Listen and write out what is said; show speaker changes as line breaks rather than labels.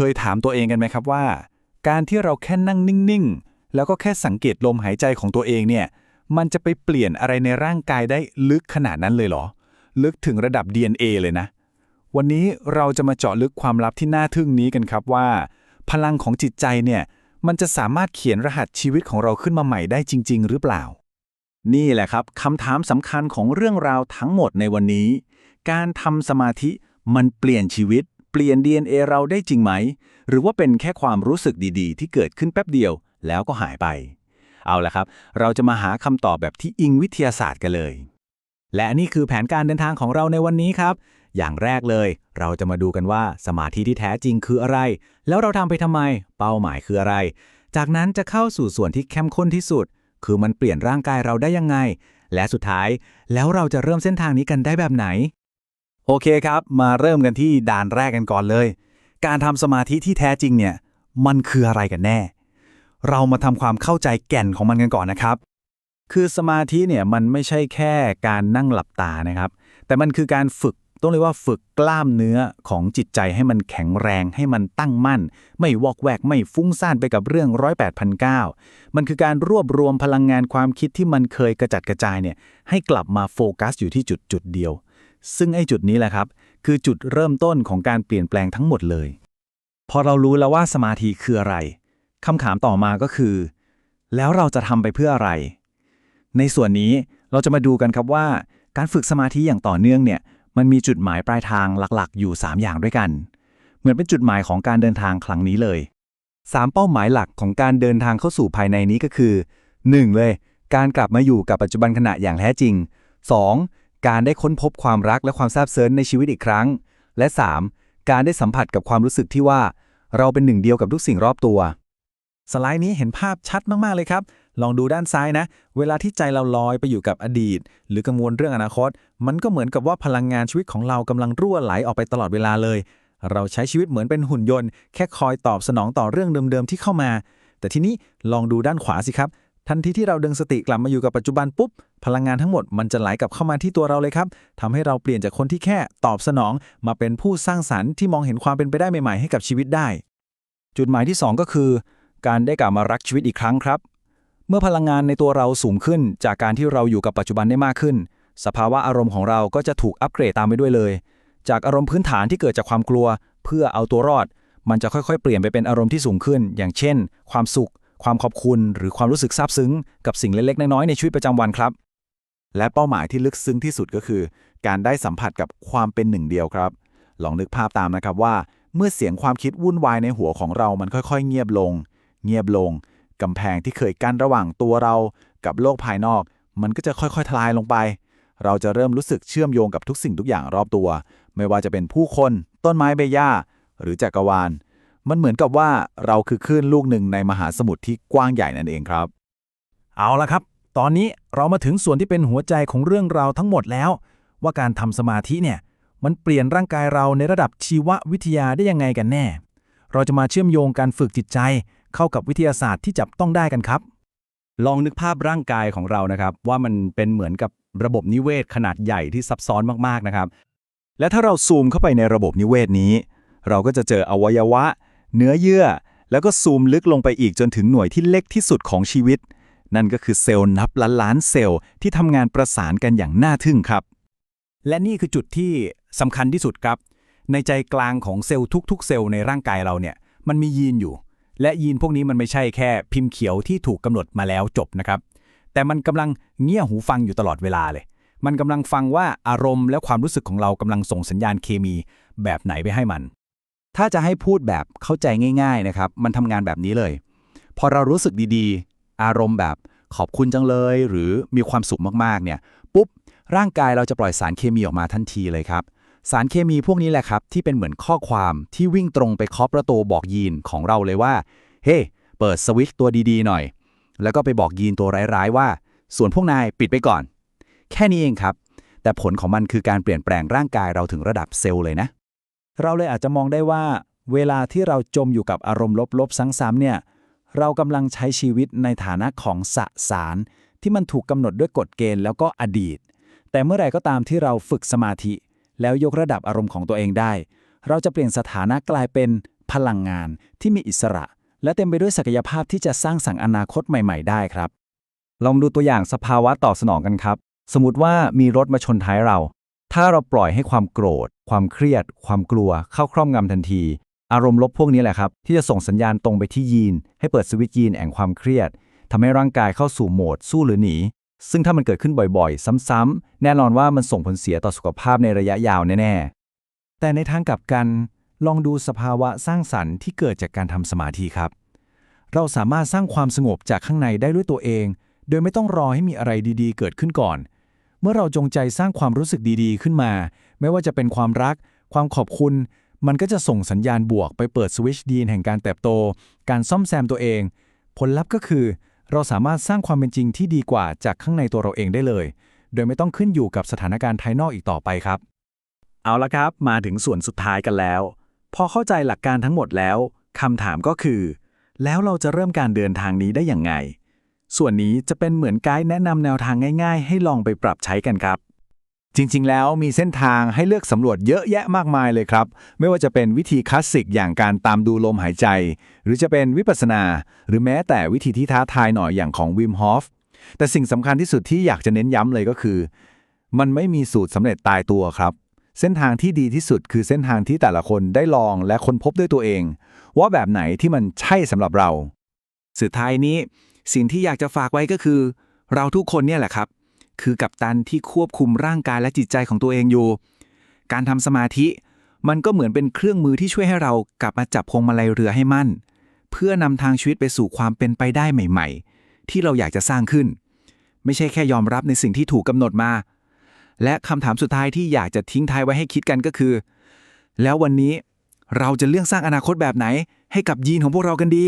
เคยถามตัวเองกันไหมครับว่า การที่เราแค่นั่งนิ่งๆ แล้วก็แค่สังเกตลมหายใจของตัวเองเนี่ย มันจะไปเปลี่ยนอะไรในร่างกายได้ลึกขนาดนั้นเลยเหรอ ลึกถึงระดับ DNA เลยนะ วันนี้เราจะมาเจาะลึกความลับที่น่าทึ่งนี้กันครับว่า พลังของจิตใจเนี่ย มันจะสามารถเขียนรหัสชีวิตของเราขึ้นมาใหม่ได้จริง ๆ หรือเปล่า นี่แหละครับคำถามสำคัญของเรื่องราวทั้งหมดในวันนี้ การทำสมาธิมันเปลี่ยนชีวิต เปลี่ยน DNA เราได้จริงไหม หรือว่าเป็นแค่ความรู้สึกดีๆ ที่เกิดขึ้นแป๊บเดียว แล้วก็หายไป เอาละครับ เราจะมาหาคำตอบแบบที่อิงวิทยาศาสตร์กันเลย และนี่คือแผนการเดินทางของเราในวันนี้ครับ อย่างแรกเลย เราจะมาดูกันว่าสมาธิที่แท้จริงคืออะไร แล้วเราทำไปทำไม เป้าหมายคืออะไร จากนั้นจะเข้าสู่ส่วนที่เข้มข้นที่สุด คือมันเปลี่ยนร่างกายเราได้ยังไง และสุดท้ายแล้วเราจะเริ่มเส้นทางนี้กันได้แบบไหน โอเคครับ มาเริ่มกันที่ด่านแรกกันก่อนเลย การทำสมาธิที่แท้จริงเนี่ย มันคืออะไรกันแน่ เรามาทำความเข้าใจแก่นของมันกันก่อนนะครับ คือสมาธิเนี่ยมันไม่ใช่แค่การนั่งหลับตานะครับ แต่มันคือการฝึกต้องเรียกว่าฝึกกล้ามเนื้อของจิตใจให้มันแข็งแรงให้มันตั้งมั่น ไม่วอกแวกไม่ฟุ้งซ่านไปกับเรื่องร้อยแปดพันเก้ามันคือการรวบรวมพลังงานความคิดที่มันเคยกระจัดกระจายเนี่ยให้กลับมาโฟกัสอยู่ที่จุดจุดเดียว ซึ่งไอ้จุดนี้แหละครับ คือจุดเริ่มต้นของการเปลี่ยนแปลงทั้งหมดเลย พอเรารู้แล้วว่าสมาธิคืออะไรคำถามต่อมาก็คือ แล้วเราจะทำไปเพื่ออะไร ในส่วนนี้เราจะมาดูกันครับว่า การฝึกสมาธิอย่างต่อเนื่องเนี่ยมันมีจุดหมายปลายทางหลักๆ อยู่ 3 อย่างด้วยกัน เหมือนเป็นจุดหมายของการเดินทางครั้งนี้เลย 3 เป้าหมายหลักของการเดินทางเข้าสู่ภายในนี้ก็คือ 1. เลย การกลับมาอยู่กับปัจจุบันขณะอย่างแท้จริง 2. การได้ค้นพบความรักและความซาบซึ้งในชีวิตอีกครั้ง และ 3. การได้สัมผัสกับความรู้สึกที่ว่า เราเป็นหนึ่งเดียวกับทุกสิ่งรอบตัว สไลด์นี้เห็นภาพชัดมาก ๆ เลยครับ ลองดูด้านซ้ายนะ เวลาที่ใจเราลอยไปอยู่กับอดีต หรือกังวลเรื่องอนาคต มันก็เหมือนกับว่าพลังงานชีวิตของเรากำลังรั่วไหลออกไปตลอดเวลาเลย เราใช้ชีวิตเหมือนเป็นหุ่นยนต์ แค่คอยตอบสนองต่อเรื่องเดิมๆที่เข้ามา แต่ทีนี้ลองดูด้านขวาสิครับ ทันทีที่เราดึงสติกลับมาอยู่กับปัจจุบันปุ๊บ พลังงานทั้งหมดมันจะไหลกลับเข้ามาที่ตัวเราเลยครับทำให้เราเปลี่ยนจากคนที่แค่ตอบสนอง มาเป็นผู้สร้างสรรค์ที่มองเห็นความเป็นไปได้ใหม่ๆให้กับชีวิตได้ จุดหมายที่ 2 ก็คือ การได้กลับมารักชีวิตอีกครั้งครับ เมื่อพลังงานในตัวเราสูงขึ้น จากการที่เราอยู่กับปัจจุบันได้มากขึ้น สภาวะอารมณ์ของเราก็จะถูกอัปเกรดตามไปด้วยเลย จากอารมณ์พื้นฐานที่เกิดจากความกลัว เพื่อเอาตัวรอด มันจะค่อยๆ เปลี่ยนไปเป็นอารมณ์ที่สูงขึ้น อย่างเช่น ความสุข ความขอบคุณหรือความรู้สึกซาบซึ้ง กับสิ่งเล็กๆ น้อยๆในชีวิตประจำวันครับ และเป้าหมายที่ลึกซึ้งที่สุดก็คือ การได้สัมผัสกับความเป็นหนึ่งเดียวครับ ลองนึกภาพตามนะครับว่า เมื่อเสียงความคิดวุ่นวายในหัวของเรามันค่อย ๆ เงียบลง เงียบลงกำแพงที่เคยกั้นระหว่างตัวเรา กับโลกภายนอก มันก็จะค่อยๆ ทลายลงไป เราจะเริ่มรู้สึกเชื่อมโยงกับทุกสิ่งทุกอย่างรอบตัว ไม่ว่าจะเป็นผู้คน ต้นไม้ใบหญ้า หรือจักรวาล มันเหมือนกับว่าเราคือคลื่นลูกหนึ่งในมหาสมุทรที่กว้างใหญ่นั่นเองครับ เอาละครับ ตอนนี้เรามาถึงส่วนที่เป็นหัวใจของเรื่องราวทั้งหมดแล้ว ว่าการทำสมาธิเนี่ยมันเปลี่ยนร่างกายเราในระดับชีววิทยาได้ยังไงกันแน่ เราจะมาเชื่อมโยงการฝึกจิตใจ เข้ากับวิทยาศาสตร์ที่จับต้องได้กันครับ ลองนึกภาพร่างกายของเรานะครับ ว่ามันเป็นเหมือนกับระบบนิเวศขนาดใหญ่ที่ซับซ้อนมากๆนะครับ และถ้าเราซูมเข้าไปในระบบนิเวศนี้ เราก็จะเจออวัยวะ เนื้อเยื่อ แล้วก็ซูมลึกลงไปอีกจนถึงหน่วยที่เล็กที่สุดของชีวิต นั่นก็คือเซลล์นับล้านล้านเซลล์ที่ทำงานประสานกันอย่างน่าทึ่งครับ และนี่คือจุดที่สำคัญที่สุดครับ ในใจกลางของเซลล์ทุก ๆ เซลล์ในร่างกายเราเนี่ยมันมียีนอยู่ และยีนพวกนี้มันไม่ใช่แค่พิมพ์เขียวที่ถูกกำหนดมาแล้วจบนะครับ แต่มันกำลังเงี่ยหูฟังอยู่ตลอดเวลาเลยมันกำลังฟังว่าอารมณ์และความรู้สึกของเรากำลังส่งสัญญาณเคมีแบบไหนไปให้มัน ถ้าจะให้พูดแบบเข้าใจง่าย ๆนะครับ มันทำงานแบบนี้เลย พอเรารู้สึกดีๆ อารมณ์แบบขอบคุณจังเลย หรือมีความสุขมากๆเนี่ยปุ๊บร่างกายเราจะปล่อยสารเคมีออกมาทันทีเลยครับ สารเคมีพวกนี้แหละครับ ที่เป็นเหมือนข้อความที่วิ่งตรงไปเคาะประตูบอกยีนของเราเลยว่า เฮ้เปิดสวิตช์ตัวดีๆหน่อย แล้วก็ไปบอกยีนตัวร้ายๆว่า ส่วนพวกนายปิดไปก่อน แค่นี้เองครับ แต่ผลของมันคือการเปลี่ยนแปลงร่างกายเราถึงระดับเซลล์เลยนะ เราเลยอาจจะมองได้ว่า เวลาที่เราจมอยู่กับอารมณ์ลบๆซ้ำๆเนี่ยเรากำลังใช้ชีวิตในฐานะของสสาร ที่มันถูกกำหนดด้วยกฎเกณฑ์แล้วก็อดีต แต่เมื่อไหร่ก็ตามที่เราฝึกสมาธิ แล้วยกระดับอารมณ์ของตัวเองได้ เราจะเปลี่ยนสถานะกลายเป็น
พลังงานที่มีอิสระ และเต็มไปด้วยศักยภาพที่จะสร้างสรรค์อนาคตใหม่ ๆ ได้ครับ ลองดูตัวอย่างสภาวะตอบสนองกันครับ สมมติว่ามีรถมาชนท้ายเรา ถ้าเราปล่อยให้ความโกรธ ความเครียด ความกลัว เข้าครอบงำทันที อารมณ์ลบพวกนี้แหละครับ ที่จะส่งสัญญาณตรงไปที่ยีน ให้เปิดสวิตช์ยีนแห่งความเครียดทำให้ร่างกายเข้าสู่โหมดสู้หรือหนี ซึ่งถ้ามันเกิดขึ้นบ่อยๆ ซ้ำๆแน่นอนว่ามันส่งผลเสียต่อสุขภาพในระยะยาวแน่ๆ
แต่ในทางกลับกัน ลองดูสภาวะสร้างสรรค์ที่เกิดจากการทำสมาธิครับ เราสามารถสร้างความสงบจากข้างในได้ด้วยตัวเอง โดยไม่ต้องรอให้มีอะไรดีๆ เกิดขึ้นก่อน เมื่อเราจงใจสร้างความรู้สึกดีๆ ขึ้นมา ไม่ว่าจะเป็นความรัก ความขอบคุณ มันก็จะส่งสัญญาณบวกไปเปิดสวิตช์ดีนแห่งการเติบโต การซ่อมแซมตัวเอง ผลลัพธ์ก็คือ เราสามารถสร้างความเป็นจริงที่ดีกว่าจากข้างในตัวเราเองได้เลย โดยไม่ต้องขึ้นอยู่กับสถานการณ์ภายนอกอีกต่อไปครับ
เอาละครับ มาถึงส่วนสุดท้ายกันแล้ว พอเข้าใจหลักการทั้งหมดแล้วคำถามก็คือ แล้วเราจะเริ่มการเดินทางนี้ได้อย่างไง ส่วนนี้จะเป็นเหมือนไกด์แนะนำแนวทางง่าย ๆ ให้ลองไปปรับใช้กันครับ
จริงๆ แล้วมีเส้นทางให้เลือกสำรวจเยอะแยะมากมายเลยครับ ไม่ว่าจะเป็นวิธีคลาสสิกอย่างการตามดูลมหายใจ หรือจะเป็นวิปัสสนา หรือแม้แต่วิธีที่ท้าทายหน่อยอย่างของวิมฮอฟแต่สิ่งสำคัญที่สุดที่อยากจะเน้นย้ำเลยก็คือ มันไม่มีสูตรสำเร็จตายตัวครับ เส้นทางที่ดีที่สุดคือเส้นทางที่แต่ละคนได้ลองและค้นพบด้วยตัวเอง ว่าแบบไหนที่มันใช่สำหรับเรา
สุดท้ายนี้ สิ่งที่อยากจะฝากไว้ก็คือ เราทุกคนเนี่ยแหละครับ คือกัปตันที่ควบคุมร่างกายและจิตใจของตัวเองอยู่ การทำสมาธิมันก็เหมือนเป็นเครื่องมือที่ช่วยให้เรากลับมาจับพวงมาลัยเรือให้มั่น เพื่อนำทางชีวิตไปสู่ความเป็นไปได้ใหม่ ๆ ที่เราอยากจะสร้างขึ้น ไม่ใช่แค่ยอมรับในสิ่งที่ถูกกำหนดมา และคำถามสุดท้ายที่อยากจะทิ้งท้ายไว้ให้คิดกันก็คือ แล้ววันนี้เราจะเลือกสร้างอนาคตแบบไหน ให้กับยีนของพวกเรากันดี